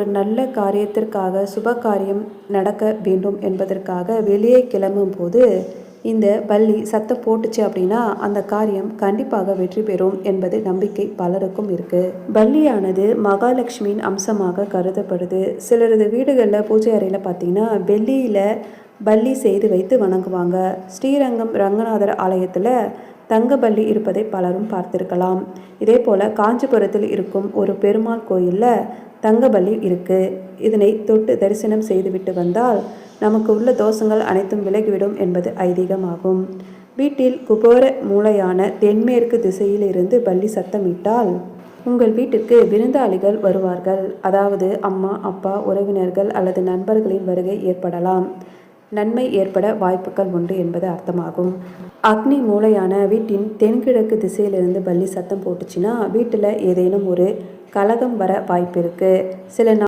ஒரு நல்ல காரியத்திற்காக சுப காரியம் நடக்க வேண்டும் என்பதற்காக வெளியே கிளம்பும் போது இந்த பள்ளி சத்தம் போட்டுச்சு அப்படின்னா அந்த காரியம் கண்டிப்பாக வெற்றி பெறும் என்பது நம்பிக்கை பலருக்கும் இருக்கு. பள்ளியானது மகாலட்சுமியின் அம்சமாக கருதப்படுது. சிலரது வீடுகளில் பூஜை அறையில் பார்த்தீங்கன்னா வெள்ளியில் பள்ளி செய்து வைத்து வணங்குவாங்க. ஸ்ரீரங்கம் ரங்கநாதர் ஆலயத்தில் தங்க பள்ளி இருப்பதை பலரும் பார்த்திருக்கலாம். இதே போல் காஞ்சிபுரத்தில் இருக்கும் ஒரு பெருமாள் கோயிலில் தங்கபலி இருக்கு. இதனை தொட்டு தரிசனம் செய்துவிட்டு வந்தால் நமக்கு உள்ள தோஷங்கள் அனைத்தும் விலகிவிடும் என்பது ஐதீகமாகும். வீட்டில் குபோர மூலையான தென்மேற்கு திசையிலிருந்து பள்ளி சத்தமிட்டால் உங்கள் வீட்டிற்கு விருந்தாளிகள் வருவார்கள். அதாவது அம்மா அப்பா உறவினர்கள் அல்லது நண்பர்களின் வருகை ஏற்படலாம். நன்மை ஏற்பட வாய்ப்புகள் உண்டு என்பது அர்த்தமாகும். அக்னி மூலையான வீட்டின் தென்கிழக்கு திசையிலிருந்து பள்ளி சத்தம் போட்டுச்சுன்னா வீட்டில் ஏதேனும் ஒரு கலகம் வர வாய்ப்பு இருக்கு சில